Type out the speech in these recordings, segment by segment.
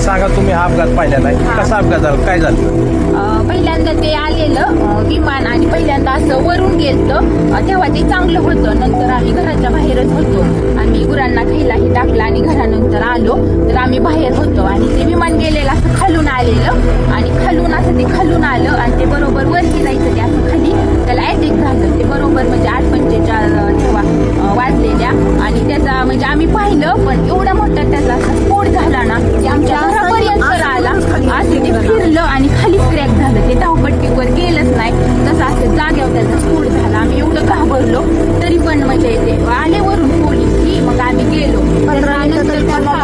सांगा तुम्ही हा अपघात पाहिलेला आहे. कसा अपघात झाला? काय झालं? अं, पहिल्यांदा ते आलेलं अं, विमान आणि पहिल्यांदा असं वरून गेलतं. अं, तेव्हा ते चांगलं होतं. नंतर आम्ही घराच्या बाहेरच होतो. आम्ही गुरांना खायलाही टाकलं आणि घरानंतर आलो. तर आम्ही बाहेर होतो आणि ते विमान गेलेलं असं खालून आलेलं आणि खालून असं ते खालून आलं आणि ते बरोबर वरती जायचं ते असं खाली त्याला अटॅक झालं. ते बरोबर म्हणजे आठ पंचेचाळ तेव्हा अं, वाजलेल्या. आणि त्याचा म्हणजे आम्ही पाहिलं पण एवढं पण म्हणजे ते आले वरून पोलीस की मग आम्ही गेलो. नंतर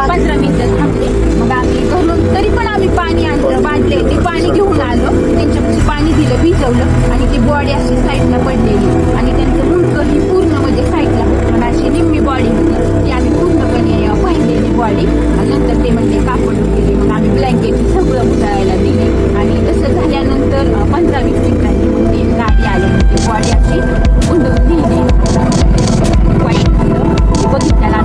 पंधरा मिनिटं थांबले. मग आम्ही घरून तरी पण आम्ही पाणी आणलं बांधले. ते पाणी घेऊन आलो. त्यांच्यापाशी पाणी दिलं भिजवलं. आणि ती बॉडी अशी साईडला पडलेली. आणि त्यांचं मुंडकं ही पूर्ण म्हणजे साईडला. होतं अशी निम्मी बॉडी होती. ती आम्ही पूर्णपणे पाहिलेली बॉडी नंतर ते म्हणजे कापड वगैरे मग आम्ही ब्लँकेट सगळं उतरायला दिले. आणि तसं झाल्यानंतर पंधरा वीस मिनिटांनी मग ती गाडी आली. बॉडी अशी Poquita.